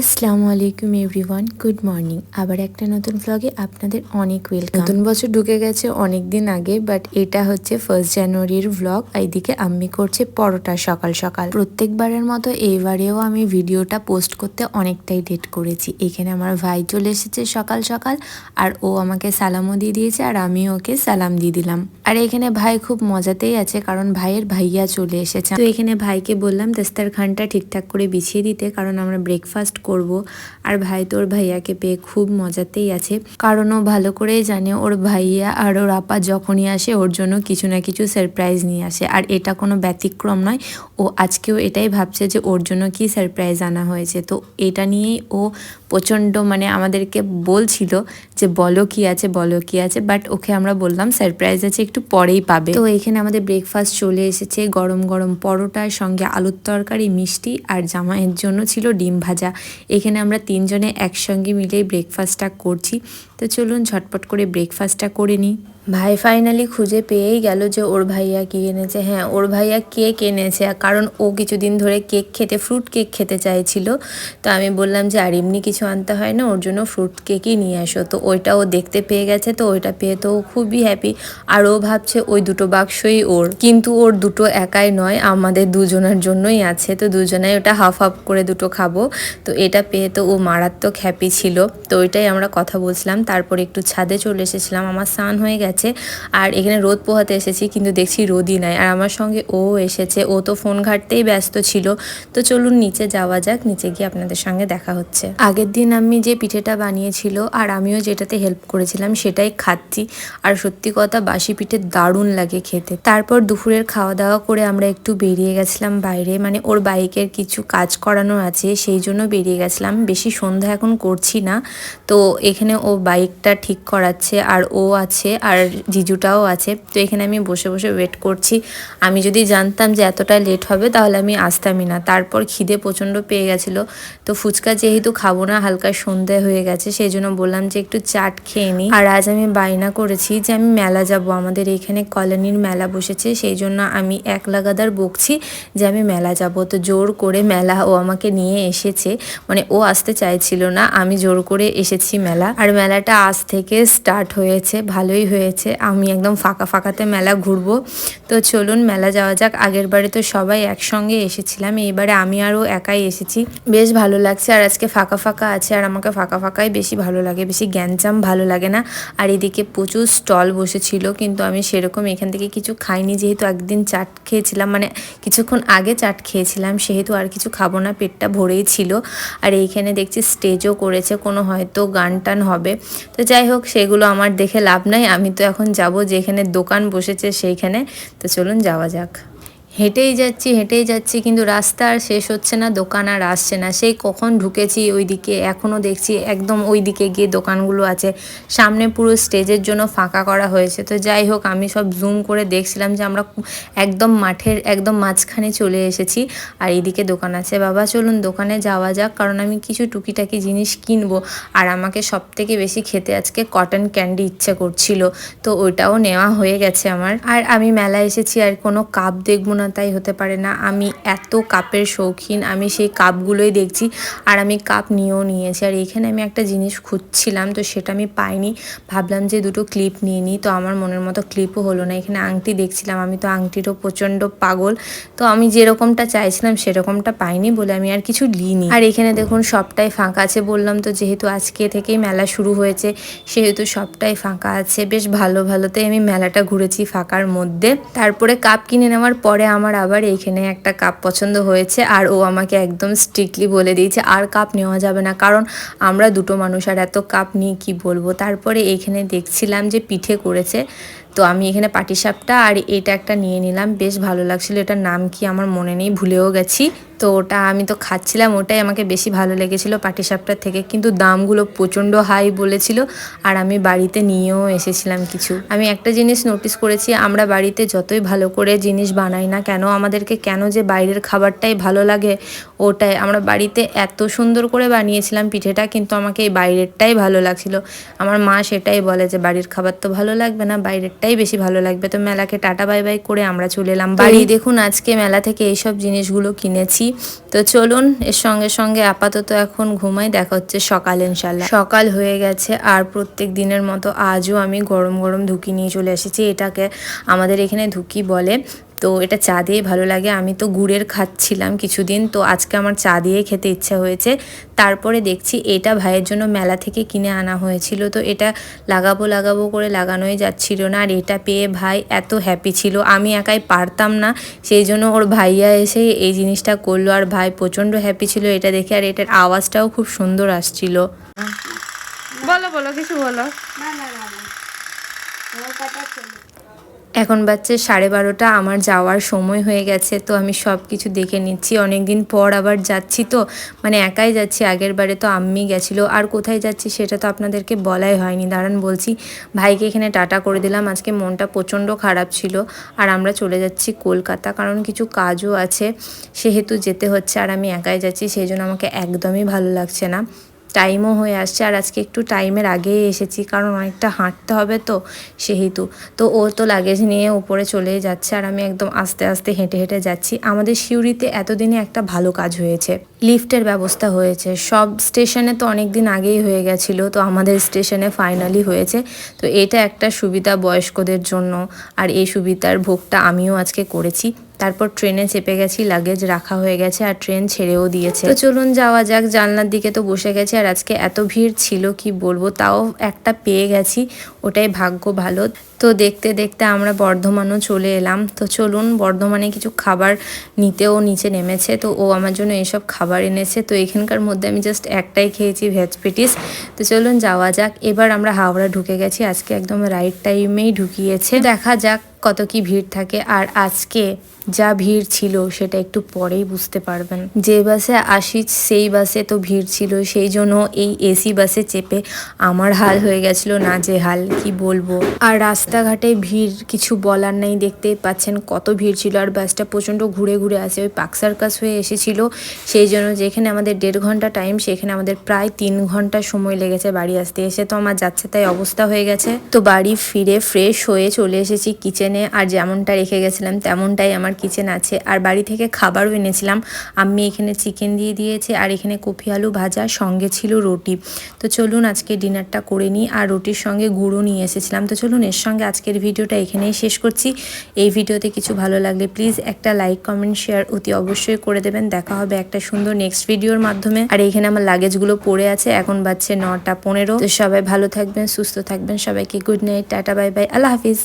আসসালামু আলাইকুম everyone, good morning. আবার একটা নতুন ব্লগে আপনাদের অনেক ওয়েলকাম নতুন বছর ঢুকে গেছে অনেক দিন আগে বাট এটা হচ্ছে ফার্স্ট জানুয়ারির ব্লগ এইদিকে আম্মি করছে পরোটা সকাল সকাল। প্রত্যেকবারের মতো এইবারেও আমি ভিডিওটা পোস্ট করতে অনেকটাই লেট করেছি। এখানে আমার ভাই চলে এসেছে সকাল সকাল, আর ও আমাকে সালামও দিয়ে দিয়েছে, আর আমি ওকে সালাম দিয়ে দিলাম। আর এখানে ভাই খুব মজাতেই আছে, কারণ ভাইয়ের ভাইয়া চলে এসেছে। তো এখানে ভাইকে বললাম দস্তার খানটা ঠিকঠাক করে বিছিয়ে দিতে, কারণ আমরা ব্রেকফাস্ট করব। আর ভাই তোর ভাইয়াকে পেয়ে খুব মজাতেই আছে। কারণ ও ভালো করেই জানে ওর ভাইয়া আর ওর আপা যখনই আসে ওর জন্য কিছু না কিছু সারপ্রাইজ নিয়ে আসে। আর এটা কোনো ব্যতিক্রম নয়। ও আজকেও এটাই ভাবছে যে ওর জন্য কি সারপ্রাইজ আনা হয়েছে। তো এটা নিয়েই ও প্রচণ্ড মানে আমাদেরকে বলছিল যে বলো কি আছে, বলো কি আছে। বাট ওকে আমরা বললাম সারপ্রাইজ আছে একটু পরেই পাবে। তো এখানে আমাদের ব্রেকফাস্ট চলে এসেছে। গরম গরম পরোটার সঙ্গে আলুর তরকারি, মিষ্টি আর জামাইয়ের জন্য ছিল ডিম ভাজা। এখানে আমরা তিনজনে একসঙ্গে মিলেই ব্রেকফাস্টটা করছি। তো চলুন ঝটপট করে ব্রেকফাস্টটা করে নিই। ভাই ফাইনালি খুঁজে পেয়েই গেল যে ওর ভাইয়া কি এনেছে। হ্যাঁ ওর ভাইয়া কেক এনেছে কারণ ও কিছুদিন ধরে কেক খেতে ফ্রুট কেক খেতে চাইছিল। তো আমি বললাম যে, আর এমনি কিছু আনতে হয় না, ওর জন্য ফ্রুট কেকই নিয়ে আসো। তো ওইটা ও দেখতে পেয়ে গেছে, তো ওইটা পেয়ে তো ও খুবই হ্যাপি আর ও ভাবছে ওই দুটো বাক্সই ওর। কিন্তু ওর দুটো একাই নয়, আমাদের দুজনের জন্যই আছে। তো দুজনাই ওটা হাফ হাফ করে দুটো খাব। তো এটা পেয়ে তো ও মারাত্মক হ্যাপি ছিল। তো ওইটাই আমরা কথা বলছিলাম। তারপর একটু ছাদে চলে এসেছিলাম। আমার স্নান হয়ে গেছে। আর এখানে রোদ পোহাতে এসেছি, কিন্তু দেখছি রোদই নাই। আর আমার সঙ্গে ও এসেছে। ও তো ফোন ঘাটতেই ব্যস্ত ছিল। তো চলুন নিচে যাওয়া যাক। নিচে গিয়ে আপনাদের সঙ্গে দেখা হচ্ছে। আগের দিন আমি যে পিঠেটা বানিয়েছিল আর আমিও যেটাতে হেল্প করেছিলাম সেটাই খাচ্ছি। আর সত্যি কথা, বাসি পিঠে দারুণ লাগে খেতে। তারপর দুপুরের খাওয়া দাওয়া করে আমরা একটু বেরিয়ে গেছিলাম বাইরে। মানে ওর বাইকের কিছু কাজ করানো আছে, সেই জন্য বেরিয়ে গেছিলাম। বেশি সন্ধ্যা এখন করছি না। তো এখানে ও বাইকটা ঠিক করাচ্ছে আর ও আছে। আর জিজুটাও আছে। তো এখানে আমি বসে বসে ওয়েট করছি। আমি যদি জানতাম যে এতটা লেট হবে, তাহলে আমি আসতামই না। তারপর খিদে প্রচণ্ড পেয়ে গেছিল। তো ফুচকা যেহেতু খাব না, হালকা সন্ধে হয়ে গেছে, সেই জন্য বললাম যে একটু চাট খেয়ে নিই। আর আজ আমি বায়না করেছি যে আমি মেলা যাব। আমাদের এখানে কলোনির মেলা বসেছে, সেই জন্য আমি এক লাগাদার বকছি যে আমি মেলা যাব। তো জোর করে মেলা, ও আমাকে নিয়ে এসেছে। মানে ও আসতে চাইছিল না, আমি জোর করে এসেছি মেলা। আর মেলাটা আজ থেকে স্টার্ট হয়েছে, ভালোই হয়েছে। আমি একদম ফাঁকা ফাঁকাতে মেলা ঘুরবো। তো চলুন মেলা যাওয়া যাক, আগের বারে তো সবাই একসঙ্গে এসেছিলাম, এইবারে আমি আরও একাই এসেছি। বেশ ভালো লাগছে, আর আজকে ফাঁকা ফাঁকা আছে, আর আমাকে ফাঁকা ফাঁকাই বেশি ভালো লাগে, বেশি গ্যাঞ্জাম ভালো লাগে না। আর এদিকে প্রচুর স্টল বসেছিল, কিন্তু আমি সেরকম এখান থেকে কিছু খাইনি, যেহেতু একদিন চাট খেয়েছিলাম মানে কিছুক্ষণ আগে চাট খেয়েছিলাম, সেহেতু আর কিছু খাব না, পেটটা ভরেই ছিল। আর এইখানে দেখছি স্টেজও করেছে, কোনো হয়তো গান টান হবে। তো যাই হোক, সেগুলো আমার দেখে লাভ নাই, আমি এখন যাব যেখানে দোকান বসেছে সেইখানে। তো চলুন যাওয়া যাক। হেঁটেই যাচ্ছি হেঁটেই যাচ্ছি, কিন্তু রাস্তা আর শেষ হচ্ছে না, দোকান আর আসছে না। সেই কখন ঢুকেছি ওইদিকে এখনও দেখছি একদম ওই দিকে গিয়ে দোকানগুলো আছে। সামনে পুরো স্টেজের জন্য ফাঁকা করা হয়েছে। তো যাই হোক, আমি সব জুম করে দেখছিলাম যে আমরা একদম মাঠের, একদম মাঝখানে চলে এসেছি আর এইদিকে দোকান আছে। বাবা, চলুন দোকানে যাওয়া যাক, কারণ আমি কিছু টুকিটাকি জিনিস কিনবো আর আমাকে সব থেকে বেশি খেতে আজকে কটন ক্যান্ডি ইচ্ছে করছিল। তো ওইটাও নেওয়া হয়ে গেছে আমার। আর আমি মেলা এসেছি, আর কোনো কাপ দেখব না তাই হতে পারে না। আমি এত কাপের শৌখিন, আমি সেই কাপগুলোই দেখছি আর আমি কাপ নিয়েও নিয়েছি। আর এখানে আমি একটা জিনিস খুঁজছিলাম, তো সেটা আমি পাইনি। ভাবলাম যে দুটো ক্লিপ নিয়ে নিই, তো আমার মনের মতো ক্লিপও হলো না। এখানে আংটি দেখছিলাম, আমি তো আংটিরও প্রচণ্ড পাগল। তো আমি যেরকমটা চাইছিলাম, সেরকমটা পাইনি বলে আমি আর কিছু লিনি আর এখানে দেখুন, সবটাই ফাঁকা আছে বললাম তো, যেহেতু আজকে থেকেই মেলা শুরু হয়েছে, সেহেতু সবটাই ফাঁকা আছে। বেশ ভালো ভালোতে আমি মেলাটা ঘুরেছি ফাঁকার মধ্যে। তারপরে কাপ কিনে নেওয়ার পরে আমার আবার এইখানে একটা কাপ পছন্দ হয়েছে আর ও আমাকে একদম স্ট্রিক্টলি বলে দিয়েছে, আর কাপ নেওয়া যাবে না। কারণ আমরা দুটো মানুষ, আর এত কাপ নিয়ে কি বলব? তারপরে এইখানে দেখছিলাম যে পিঠে করেছে, তো আমি এখানে পাটিসাপটা আর এটা একটা নিয়ে নিলাম। বেশ ভালো লাগছিল। এটার নাম কি আমার মনে নেই, ভুলেও গেছি। তো ওটা আমি তো খাচ্ছিলাম ওটাই আমাকে বেশি ভালো লেগেছিল পাটিসাপটার থেকে। কিন্তু দামগুলো প্রচণ্ড হাই বলেছিল আর আমি বাড়িতে নিয়েও এসেছিলাম কিছু। আমি একটা জিনিস নোটিস করেছি আমরা বাড়িতে যতই ভালো করে জিনিস বানাই না কেন আমাদেরকে কেন যে বাইরের খাবারটাই ভালো লাগে ওটাই। আমরা বাড়িতে এত সুন্দর করে বানিয়েছিলাম পিঠেটা কিন্তু আমাকে এই বাইরেরটাই ভালো লাগছিল। আমার মা সেটাই বলে যে বাড়ির খাবার তো ভালো লাগবে না বাইরেরটাই বেশি ভালো লাগবে। তো মেলাকে টাটা বাই বাই করে আমরা চলে এলাম। বাড়ি দেখুন আজকে মেলা থেকে এইসব জিনিসগুলো কিনেছি। তো চলুন, এর সঙ্গে সঙ্গে আপাতত এখন ঘুমাই, দেখা হচ্ছে সকাল ইনশাল্লাহ সকাল হয়ে গেছে, আর প্রত্যেক দিনের মতো আজও আমি গরম গরম ধুকি নিয়ে চলে এসেছি। এটাকে আমাদের এখানে ধুকি বলে। তো এটা চা দিয়ে ভালো লাগে। আমি তো গুড়ের খাচ্ছিলাম কিছুদিন তো আজকে আমার চা দিয়ে খেতে ইচ্ছা হয়েছে। তারপরে দেখছি এটা ভাইয়ের জন্য মেলা থেকে কিনে আনা হয়েছিল তো এটা লাগাবো লাগাবো করে লাগানোই যাচ্ছিল না। আর এটা পেয়ে ভাই এত হ্যাপি ছিল আমি একাই পারতাম না সেই জন্য ওর ভাইয়া এসে এই জিনিসটা করল। আর ভাই প্রচণ্ড হ্যাপি ছিল এটা দেখে আর এটার আওয়াজটাও খুব সুন্দর আসছিল। বলো বলো কিছু বলো। না না না না। কথা চলো এখন বাচ্চা সাড়ে বারোটা, আমার যাওয়ার সময় হয়ে গেছে, তো আমি সব কিছু দেখে নিচ্ছি। অনেক দিন পর আবার যাচ্ছি তো মানে একাই যাচ্ছি, আগের বারে তো আম্মি গেছিল। আর কোথায় যাচ্ছি সেটা তো আপনাদেরকে বলাই হয়নি। দাঁড়ান বলছি, ভাইকে এখানে টাটা করে দিলাম। আজকে মনটা প্রচণ্ড খারাপ ছিল। আর আমরা চলে যাচ্ছি কলকাতা, কারণ কিছু কাজও আছে, সেহেতু যেতে হচ্ছে। আর আমি একাই যাচ্ছি, সেই জন্য আমাকে একদমই ভালো লাগছে না। টাইমও হয়ে আসছে আর আজকে একটু টাইমের আগেই এসেছি, কারণ অনেকটা হাঁটতে হবে তো সেহেতু। তো ও তো লাগেজ নিয়ে উপরে চলে যাচ্ছে আর আমি একদম আস্তে আস্তে হেঁটে হেঁটে যাচ্ছি। আমাদের সিউড়িতে এতদিনে একটা ভালো কাজ হয়েছে। লিফটের ব্যবস্থা হয়েছে। সব স্টেশনে তো অনেক দিন আগেই হয়ে গেছিল, তো আমাদের স্টেশনে ফাইনালি হয়েছে। তো এটা একটা সুবিধা বয়স্কদের জন্য, আর এই সুবিধার ভোগটা আমিও আজকে করেছি। তারপর ট্রেনে চেপে গেছি লাগেজ রাখা হয়ে গেছে, আর ট্রেন ছেড়েও দিয়েছে। তো চলুন যাওয়া যাক, জানলার দিকে তো বসে গেছি, আর আজকে এত ভিড় ছিল, কি বলব? তাও একটা পেয়ে গেছি, ওটাই ভাগ্য ভালো। তো দেখতে দেখতে আমরা বর্ধমানও চলে এলাম। তো চলুন, বর্ধমানে কিছু খাবার নিতেও নিচে নেমেছে। তো ও আমার জন্য এসব খাবার এনেছে। তো এখানকার মধ্যে আমি জাস্ট একটাই খেয়েছি ভেজ পেটিস তো চলুন যাওয়া যাক। এবার আমরা হাওড়া ঢুকে গেছি। আজকে একদম রাইট টাইমেই ঢুকিয়েছে। দেখা যাক কত কি ভিড় থাকে আর আজকে যা ভিড় ছিল সেটা একটু পরেই বুঝতে পারবেন। যে বাসে আসি সেই বাসে তো ভিড় ছিল, সেই জন্য এই এসি বাসে চেপে আমার হাল হয়ে গেছিল না যে হাল, কি বলব? আর রাস্তাঘাটে ভিড় কিছু বলার নেই, দেখতেই পাচ্ছেন কত ভিড় ছিল। আর বাসটা প্রচণ্ড ঘুরে ঘুরে আসে, ওই পাক সার্কাস হয়ে এসেছিল। সেই জন্য যেখানে আমাদের দেড় ঘণ্টা টাইম, সেখানে আমাদের প্রায় তিন ঘণ্টা সময় লেগেছে বাড়ি আসতে। এসে তো আমার যাচ্ছে, তাই অবস্থা হয়ে গেছে। তো বাড়ি ফিরে ফ্রেশ হয়ে চলে এসেছি কিচেনে আর যেমনটা রেখে গেছিলাম, তেমনটাই আমার কিচেন আছে। আর বাড়ি থেকে খাবারও এনেছিলাম। আমি এখানে চিকেন দিয়ে দিয়েছে আর এখানে কফি আলু ভাজা, সঙ্গে ছিল রুটি। তো চলুন আজকে ডিনারটা করে নিই আর রুটির সঙ্গে গুঁড়ো নিয়ে এসেছিলাম। তো চলুন এর সঙ্গে আজকের ভিডিওটা এখানেই শেষ করছি। এই ভিডিওতে কিছু ভালো লাগলে প্লিজ একটা লাইক কমেন্ট শেয়ার অতি অবশ্যই করে দেবেন। দেখা হবে একটা সুন্দর নেক্সট ভিডিওর মাধ্যমে। আর এখানে আমার লাগেজগুলো পড়ে আছে, এখন বাজছে নটা পনেরো। তো সবাই ভালো থাকবেন, সুস্থ থাকবেন। সবাইকে good night tata bye bye আল্লাহ হাফিজ।